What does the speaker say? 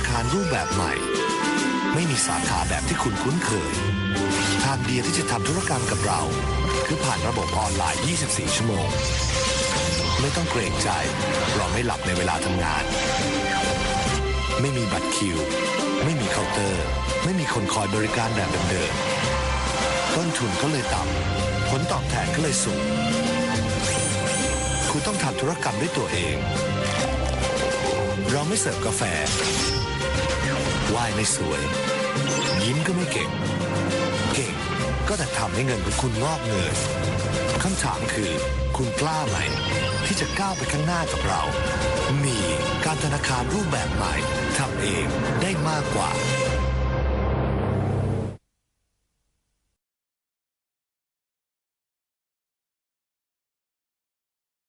าคารรูปแบบใหม่ ไม่มีสาขาแบบที่คุณคุ้นเคย ทางเดียวที่จะทำธุรกรรมกับเรา คือผ่านระบบออนไลน์ 24 ชั่วโมง ไม่ต้องเกรงใจ เราไม่หลับในเวลาทำงาน ไม่มีบัตรคิว ไม่มีเคาน์เตอร์ ไม่มีคนคอยบริการแบบเดิมๆต้นทุนก็เลยต่ำผลตอบแทนก็เลยสูงคุณต้องทำธุรกรรมด้วยตัวเอง เราไม่เสิร์ฟกาแฟ ว่ายไม่สวย ยิ้มก็ไม่เก่ง เก่งก็แต่ทำให้เงินของคุณงอกเงินคำถามคือคุณกล้าไหม ที่จะก้าวไปข้างหน้ากับเรา มีการธนาคารรูปแบบใหม่ทำเองได้มากกว่า